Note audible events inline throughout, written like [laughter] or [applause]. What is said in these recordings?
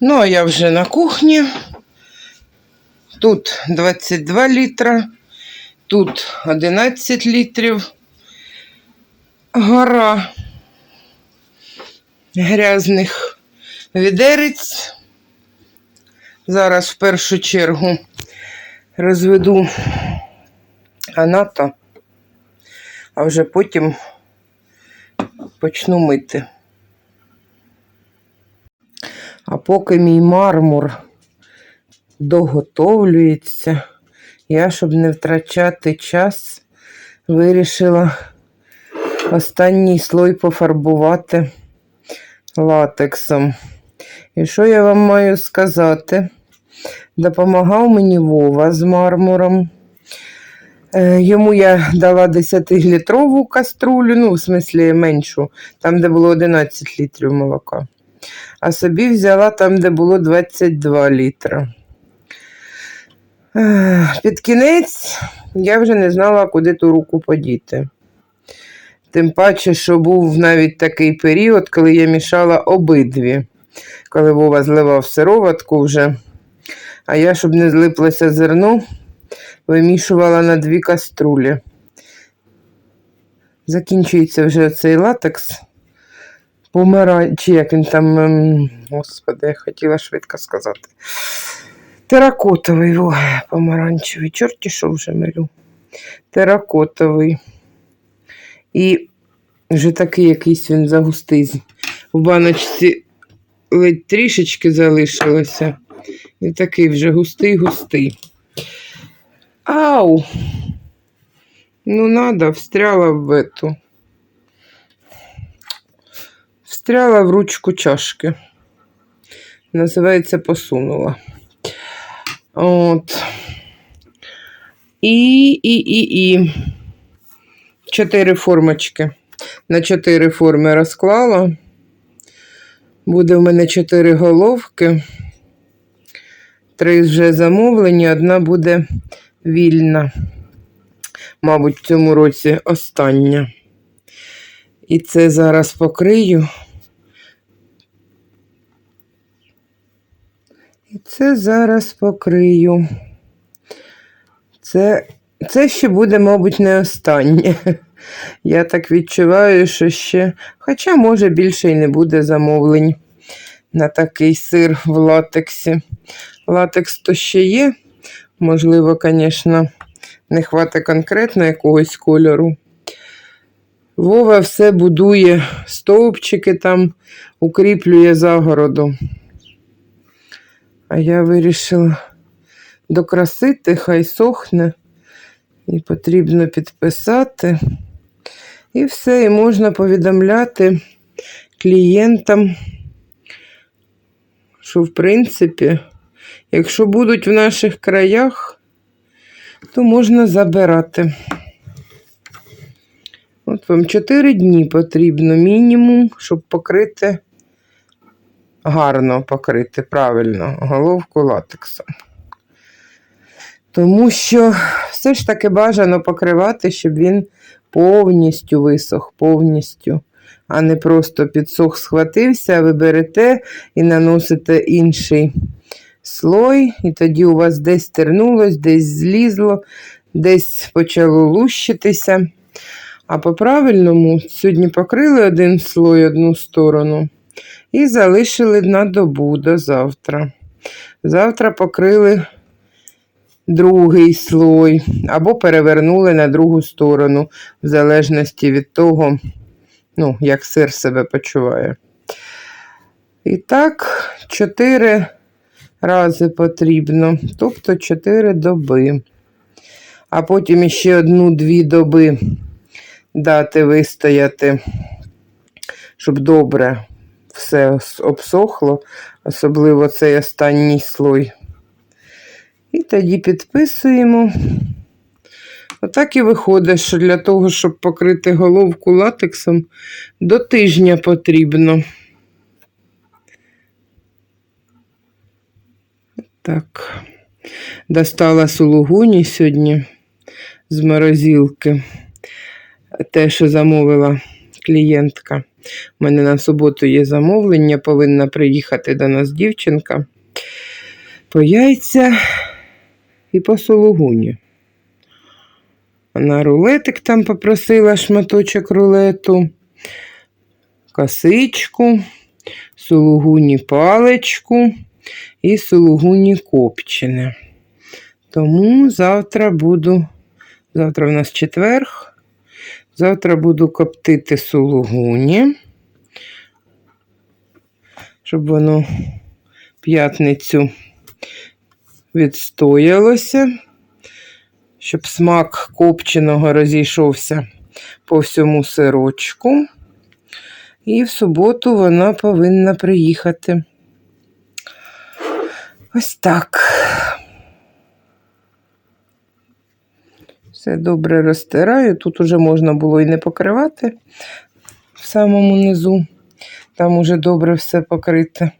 Ну, а я вже на кухні. Тут 22 літра, тут 11 літрів. Гора грязних відерець. Зараз в першу чергу розведу аната, а вже потім почну мити. А поки мій мармур доготовлюється, я, щоб не втрачати час, вирішила останній слой пофарбувати латексом. І що я вам маю сказати? Допомагав мені Вова з мармуром. Е, Йому я дала 10-літрову каструлю, ну, в смислі меншу, там, де було 11 літрів молока. А собі взяла там, де було 22 літра. Е, Під кінець я вже не знала, куди ту руку подіти. Тим паче, що був навіть такий період, коли я мішала обидві, коли Вова зливав сироватку вже. А я, щоб не злиплося зерно, вимішувала на дві каструлі. Закінчується вже цей латекс. Помаранч, чи як він там, ем, господи, я хотіла швидко сказати. Теракотовий, о, помаранчевий, чорті що вже милю. Теракотовий. І вже такий якийсь він загустий. В баночці ледь трішечки залишилося. І такий вже густий-густий. Ау! Ну, надо, встряла в эту. Встряла в ручку чашки. Називається посунула. От. І, і, і, і. Чотири формочки. На чотири форми розклала. Буде в мене чотири головки. Три вже замовлені, одна буде вільна. Мабуть, в цьому році остання. І це зараз покрию. І це зараз покрию. Це, це ще буде, мабуть, не останнє. Я так відчуваю, що ще, хоча, може, більше й не буде замовлень на такий сир в латексі. Латекс то ще є. Можливо, звісно, не хватить конкретно якогось кольору. Вова все будує стовпчики там, укріплює загороду. А я вирішила докрасити, хай сохне. І потрібно підписати. І все, і можна повідомляти клієнтам, що, в принципі, якщо будуть в наших краях, то можна забирати. От вам 4 дні потрібно мінімум, щоб покрити, гарно покрити правильно головку латексом. Тому що все ж таки бажано покривати, щоб він повністю висох, повністю, а не просто підсох схватився, ви берете і наносите інший слой, і тоді у вас десь тернулось, десь злізло, десь почало лущитися. А по-правильному сьогодні покрили один слой одну сторону і залишили на добу до завтра. Завтра покрили другий слой, або перевернули на другу сторону, в залежності від того, ну, як сир себе почуває. І так, 4 рази потрібно, тобто 4 доби. А потім ще одну-дві доби дати вистояти, щоб добре все обсохло, особливо цей останній слой. І тоді підписуємо. Отак і виходить, що для того, щоб покрити головку латексом, до тижня потрібно. Так, достала сулугуні сьогодні з морозилки. Те, що замовила клієнтка. У мене на суботу є замовлення, повинна приїхати до нас дівчинка. По яйця і по сулугуні. Вона рулетик там попросила шматочок рулету, косичку, сулугуні паличку і сулугуні копчене. Тому завтра буду, завтра в нас четверг, завтра буду коптити сулугуні, щоб воно п'ятницю відстоялося, щоб смак копченого розійшовся по всьому сирочку. І в суботу вона повинна приїхати. Ось так. Все добре розтираю. Тут уже можна було і не покривати в самому низу. Там уже добре все покрите.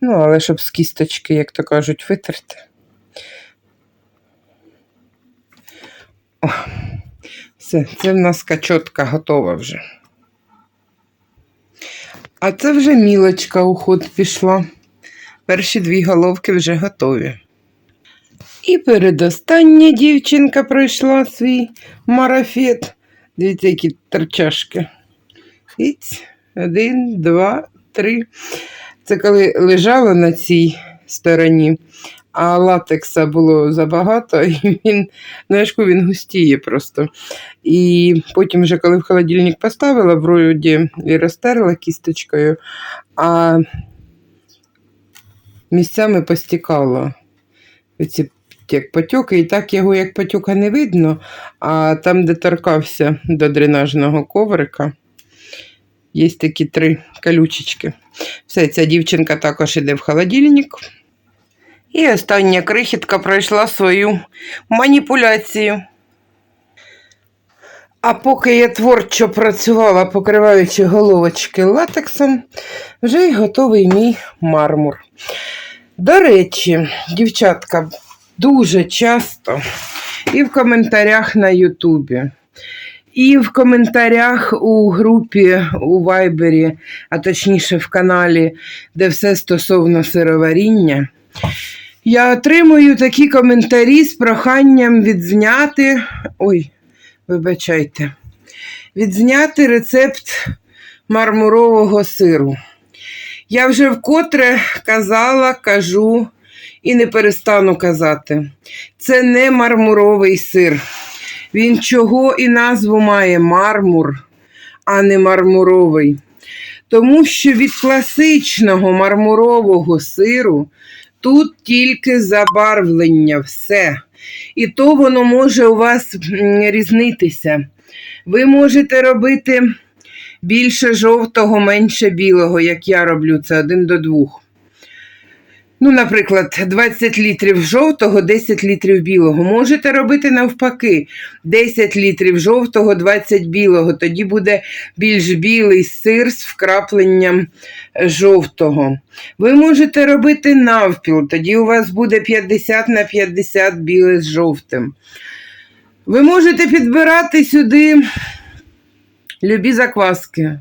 Ну, але щоб з кісточки, як то кажуть, витерти. О, все, це в нас качотка готова вже. А це вже мілочка у ход пішла. Перші дві головки вже готові. І передостання дівчинка пройшла свій марафет. Дивіться, які торчашки. Іць. Один, два, три. Це коли лежала на цій стороні, а латекса було забагато, [laughs] і він, знаєш, він густіє просто. І потім, вже, коли в холодильник поставила, вроді і розтерла кісточкою, а місцями постікало. Ці як потьоки, і так його як потьока не видно, а там, де торкався до дренажного коврика, є такі три колючечки. Все, ця дівчинка також іде в холодильник. І остання крихітка пройшла свою маніпуляцію. А поки я творчо працювала, покриваючи головочки латексом, вже й готовий мій мармур. До речі, дівчатка, дуже часто і в коментарях на Ютубі, і в коментарях у групі у Вайбері, а точніше в каналі, де все стосовно сироваріння, я отримую такі коментарі з проханням відзняти. Ой, вибачайте, відзняти рецепт мармурового сиру. Я вже вкотре казала, кажу і не перестану казати. Це не мармуровий сир. Він чого і назву має мармур, а не мармуровий. Тому що від класичного мармурового сиру тут тільки забарвлення, все. І то воно може у вас різнитися. Ви можете робити більше жовтого, менше білого, як я роблю, це один до двох. Ну, наприклад, 20 літрів жовтого, 10 літрів білого. Можете робити навпаки, 10 літрів жовтого, 20 білого. Тоді буде більш білий сир з вкрапленням жовтого. Ви можете робити навпіл, тоді у вас буде 50 на 50 біле з жовтим. Ви можете підбирати сюди любі закваски,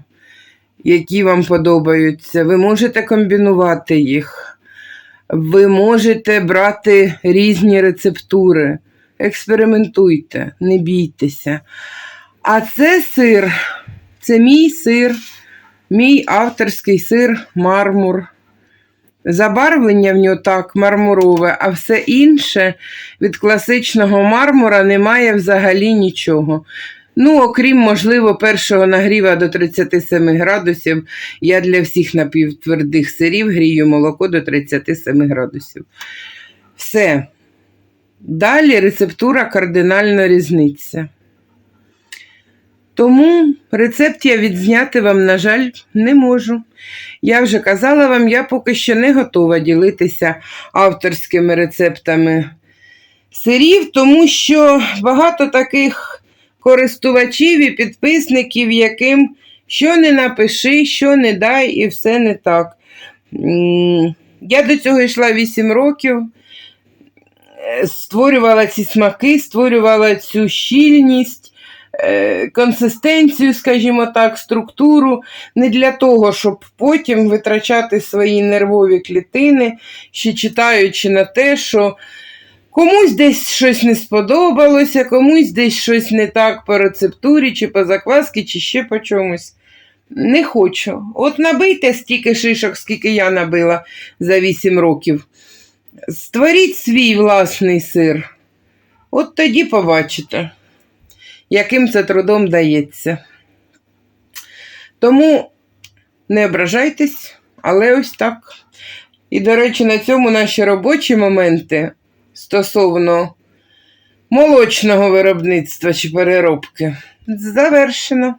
які вам подобаються. Ви можете комбінувати їх. Ви можете брати різні рецептури. Експериментуйте, не бійтеся. А це сир, це мій сир, мій авторський сир, мармур. Забарвлення в нього так мармурове, а все інше від класичного мармура немає взагалі нічого. Ну, окрім, можливо, першого нагріва до 37 градусів, я для всіх напівтвердих сирів грію молоко до 37 градусів. Все. Далі рецептура кардинально різниця. Тому рецепт я відзняти вам, на жаль, не можу. Я вже казала вам, я поки що не готова ділитися авторськими рецептами сирів, тому що багато таких користувачів і підписників, яким що не напиши, що не дай, і все не так. Я до цього йшла 8 років. е, створювала ці смаки, створювала цю щільність, е, консистенцію, скажімо так, структуру, не для того, щоб потім витрачати свої нервові клітини, ще читаючи на те, що комусь десь щось не сподобалося, комусь десь щось не так по рецептурі, чи по закваски, чи ще по чомусь. Не хочу. От набийте стільки шишок, скільки я набила за 8 років. Створіть свій власний сир. От тоді побачите, яким це трудом дається. Тому не ображайтесь, але ось так. І, до речі, на цьому наші робочі моменти стосовно молочного виробництва чи переробки завершено.